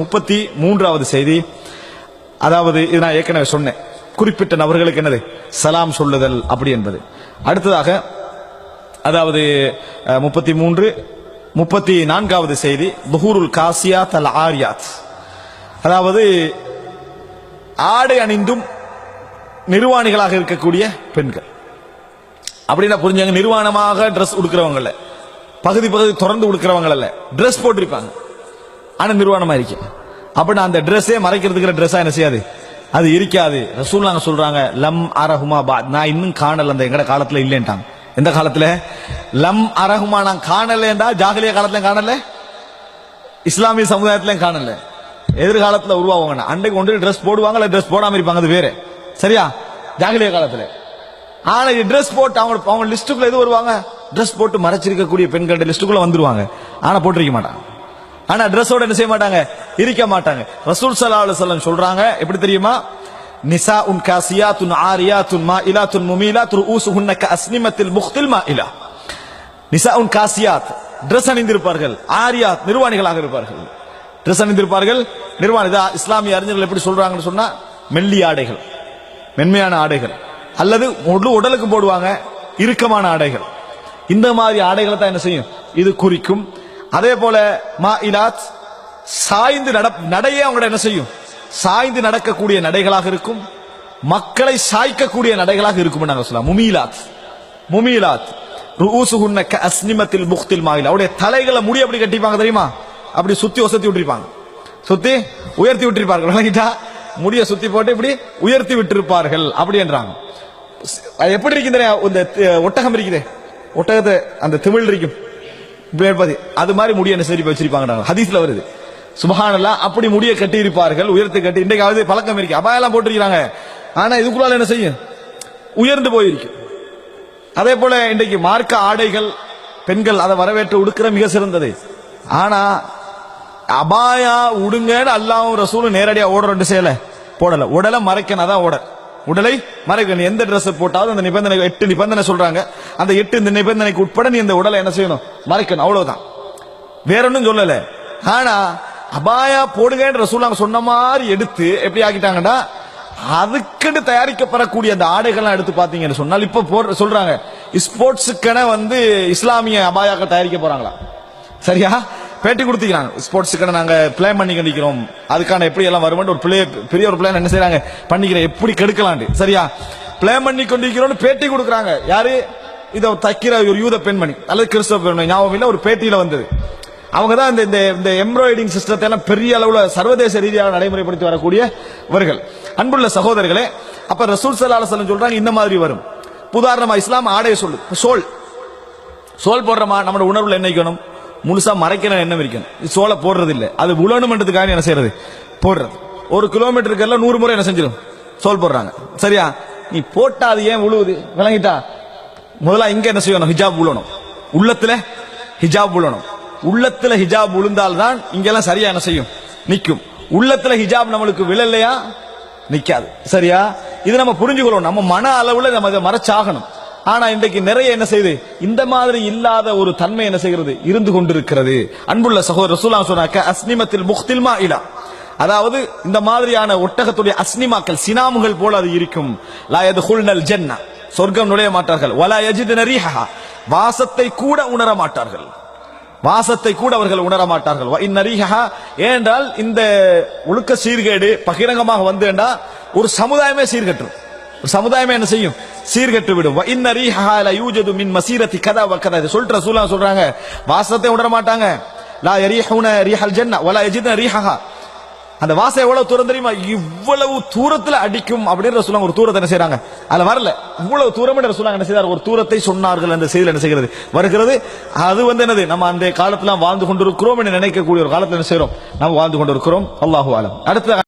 முப்பத்தி மூன்றாவது செய்தி. அதாவது இது நான் ஏற்கனவே சொன்னேன். குறிப்பிட்ட நபர்களுக்கு என்னது? சலாம் சொல்லுதல் அப்படி என்பது. அடுத்ததாக அதாவது முப்பத்தி மூன்று முப்பத்தி நான்காவது செய்தி புஹூருல் காசியாத் அல் ஆரியாத் அதாவது ஆடை அணிந்தும் நிர்வாணிகளாக இருக்கக்கூடிய பெண்கள். அப்படின்னா புரிஞ்சாங்க? நிர்வாணமாக ட்ரெஸ் உடுக்கிறவங்கள பகுதி பகுதி திறந்து உடுக்கிறவங்க அல்ல ட்ரெஸ் போட்டிருப்பாங்க. ஆனா நிர்வாணமா இருக்கு அப்படின்னா அந்த ட்ரெஸ்ஸே மறைக்கிறதுக்கிற ட்ரெஸ்ஸா என்ன செய்யாது? அது இருக்காது. ரசூல் நாங்க சொல்றாங்க லம் அரஹுமா பா நான் இன்னும் காணல அந்த எங்கட காலத்துல இல்லைன்ட்டாங்க. எந்த காலத்துல? லம் அரஹுமா நான் காணலேண்டா ஜாகலிய காலத்துல காணல இஸ்லாமிய சமுதாயத்திலையும் காணல. எதிர்காலத்துல உருவாவாங்க அன்றைக்கு ஒன்று ட்ரெஸ் போடுவாங்க இல்லை ட்ரெஸ் போடாம இருப்பாங்க அது வேற. சரியா? ஜாகலிய காலத்துல. ஆனா ட்ரெஸ் போட்டு அவங்க அவங்க லிஸ்ட்டுக்குள்ள எது வருவாங்க? ட்ரெஸ் போட்டு மறைச்சிருக்கக்கூடிய பெண்களோட லிஸ்ட்டுக்குள்ள வந்துருவாங்க. ஆனா போட்டிருக்க மாட்டாங்க. ஆனா ட்ரெஸ்ஸோட என்ன செய்ய மாட்டாங்க? இருக்க மாட்டாங்க. ரசூல் ஸல்லல்லாஹு அலைஹி சொல்றாங்க எப்படி தெரியுமா? நிசா உன் காசியாத் துன் ஆரியா துன் மா இலா துன் முமீலா துரு ஊசு உன்னக்க அஸ்னிமத்தில் முக்தில் மா இலா நிசா உன் காசியாத் ட்ரெஸ் அணிந்திருப்பார்கள். ஆரியாத் நிர்வாணிகளாக இருப்பார்கள். ட்ரெஸ் அணிந்திருப்பார்கள். நிர்வாணி இதா இஸ்லாமிய அறிஞர்கள் எப்படி சொல்றாங்கன்னு சொன்னா மெல்லி ஆடைகள். மென்மையான ஆடைகள். அல்லது முழு உடலுக்கு போடுவாங்க இறுக்கமான ஆடைகள். இந்த மாதிரி ஆடைகளை தான் என்ன செய்யும்? இது குறிக்கும். அதே போல மா இலாத் சாய்ந்து நட நடையே அவங்களோட என்ன செய்யும்? சாய்ந்து நடக்கக்கூடிய நடைகளாக இருக்கும். மக்களை சாய்க்கக்கூடிய நடைகளாக இருக்கும் நாங்க சொல்லலாம். முமீலாத். முமீலாத். ருஊசுஹுன்ன கஸ்னிமத்தில் முக்தில் மாயில் அவருடைய தலைகளை முடி அப்படி கட்டிப்பாங்க தெரியுமா? அப்படி சுத்தி ஒசத்தி விட்டுருப்பாங்க. சுத்தி உயர்த்தி விட்டிருப்பார்கள். விளங்கிட்டா? முடிய சுத்தி போட்டு இப்படி உயர்த்தி விட்டிருப்பார்கள். அப்படி என்றாங்க. எப்படி இருக்குது இந்த ஒட்டகம் இருக்குது. ஒட்டகத்தை அந்த திமிழ் இருக்கும். அது மாதிரி முடிய என்ன சரி வச்சிருப்பாங்க ஹதீஸ்ல வருது. சுபஹானல்லாஹ் அப்படி முடிய கட்டி இருப்பார்கள் உயர்த்து கட்டி இன்றைக்காவது பழக்கம் இருக்கு. அபாயெல்லாம் போட்டிருக்கிறாங்க. ஆனா இதுக்குள்ளால என்ன செய்யும்? உயர்ந்து போயிருக்கு. அதே போல இன்றைக்கு மார்க்க ஆடைகள் பெண்கள் அதை வரவேற்று உடுக்கிற மிக சிறந்தது. ஆனா அபாயா உடுங்கன்னு அல்லாவும் ரசூலும் நேரடியா ஓட ரெண்டு செய்யல போடல. உடலை மறைக்கணும் அதான் ஓட. உடலை மறைக்கணும் எந்த Dress போட்டாலும் அந்த நிபந்தனை எட்டு நிபந்தனை சொல்றாங்க. அந்த எட்டு இந்த நிபந்தனைக்கு உட்பட நீ இந்த உடலை என்ன செய்யணும்? மறைக்கணும். அவ்வளவுதான். வேற ஒன்றும் சொல்லல. ஆனா அபாயா போடுங்கன்ற ரசூலாங்க சொன்ன மாதிரி எடுத்து எப்படி ஆக்கிட்டாங்கன்னா அதுக்குன்னு தயாரிக்கப்படக்கூடிய அந்த ஆடைகள்லாம் எடுத்து பாத்தீங்கன்னு சொன்னால் இப்ப போடுற- சொல்றாங்க. ஸ்போர்ட்ஸுக்கென வந்து இஸ்லாமிய அபாயாக்கள் தயாரிக்க போறாங்களா? சரியா? பேட்டி கொடுத்துக்கிறாங்க. ஸ்போர்ட்ஸுக்கான நாங்க பிளான் பண்ணி கண்டிக்கிறோம் அதுக்கான எப்படி எல்லாம் வருமென்று ஒரு பிளே பெரிய ஒரு பிளான் என்ன செய்கிறாங்க பண்ணிக்கிறேன். எப்படி கெடுக்கலாண்டு சரியா? பிளான் பண்ணி கொண்டிருக்கிறோம்னு பேட்டி கொடுக்குறாங்க. யாரு? இதை தைக்கிற ஒரு யூத பெண்மணி. அல்லது கிறிஸ்தவ பெண்மணி. ஞாபகம் இல்லை ஒரு பேட்டியில வந்தது. அவங்க தான் இந்த இந்த இந்த எம்ப்ராய்டிங் சிஸ்டத்தை எல்லாம் பெரிய அளவில் சர்வதேச ரீதியாக நடைமுறைப்படுத்தி வரக்கூடியவர்கள் அன்புள்ள சகோதரர்களே அப்ப ரசூல் ஸல்லல்லாஹு அலைஹி சொல்றாங்க இந்த மாதிரி வரும். உதாரணமா இஸ்லாம் ஆடைய சொல்லு. சோல். சோல் போடுறமா? நம்மளோட உணர்வுல என்னைக்கணும் முழுசா மறைக்கிற எண்ணம் இருக்கணும். இது சோலை போடுறது இல்லை அது உழணுமன்றதுக்காக என்ன செய்யறது? போடுறது. ஒரு கிலோமீட்டருக்கு எல்லாம் நூறு முறை என்ன செஞ்சிடும் சோல் போடுறாங்க. சரியா? நீ போட்டா அது ஏன் உழுவுது? விளங்கிட்டா? முதல்ல இங்க என்ன செய்யணும்? ஹிஜாப் உழணும். உள்ளத்துல ஹிஜாப் உழணும். உள்ளத்துல ஹிஜாப் உளுந்தால் தான் இங்கெல்லாம் சரியா என்ன செய்யும்? நிற்கும் உள்ளத்துல ஹிஜாப் நம்மளுக்கு விழலையா? நிக்காது. சரியா? இது நம்ம புரிஞ்சுக்கொள்ளணும். நம்ம மன அளவுல நம்ம இதை மறைச்சாகணும். ஆனா இன்றைக்கு நிறைய என்ன செய்யுது இந்த மாதிரி இல்லாத ஒரு தன்மை என்ன செய்கிறது? இருந்து கொண்டிருக்கிறது. அன்புள்ள சகோதர ரசூலா சொன்னாக்க அஸ்னிமத்தில் முக்தில்மா இலா. அதாவது இந்த மாதிரியான ஒட்டகத்துடைய அஸ்னிமாக்கள் சினாமுகள் போல அது இருக்கும். லாயது ஹுல்னல் ஜன்னா. சொர்க்கம் நுழைய மாட்டார்கள். வலா யஜிதுன ரீஹா வாசத்தை கூட உணர மாட்டார்கள். வாசத்தை கூட அவர்கள் உணர மாட்டார்கள். வ ஏனென்றால் இந்த ஒழுக்க சீர்கேடு பகிரங்கமாக வந்து ஒரு சமுதாயமே சீர்கட்டும். சமுதாயமே என்ன செய்யும்? சீர்கெட்டு விடும். வ இன்ன ரீஹா யூஜது மின் மசீரத்தி கதா வ இது சொல்ற சூலா சொல்றாங்க? வாசத்தை உணர மாட்டாங்க. லா யரீஹுன ரீஹல் ஜன்னா வலா எஜித ரீஹா அந்த வாசம் எவ்வளவு தூரம் தெரியுமா? இவ்வளவு தூரத்துல அடிக்கும் அப்படின்னு சொல்லுவாங்க ஒரு தூரத்தை என்ன செய்யறாங்க அதுல வரல. இவ்வளவு தூரம் சொல்லுவாங்க என்ன செய்தார் ஒரு தூரத்தை சொன்னார்கள் அந்த செய்தியில் என்ன செய்கிறது? வருகிறது. அது வந்து என்னது? நம்ம அந்த காலத்துல வாழ்ந்து கொண்டிருக்கிறோம் என்று நினைக்கக்கூடிய ஒரு காலத்துல என்ன செய்யறோம் நம்ம வாழ்ந்து கொண்டிருக்கிறோம். அல்லாஹு ஆலம் அடுத்த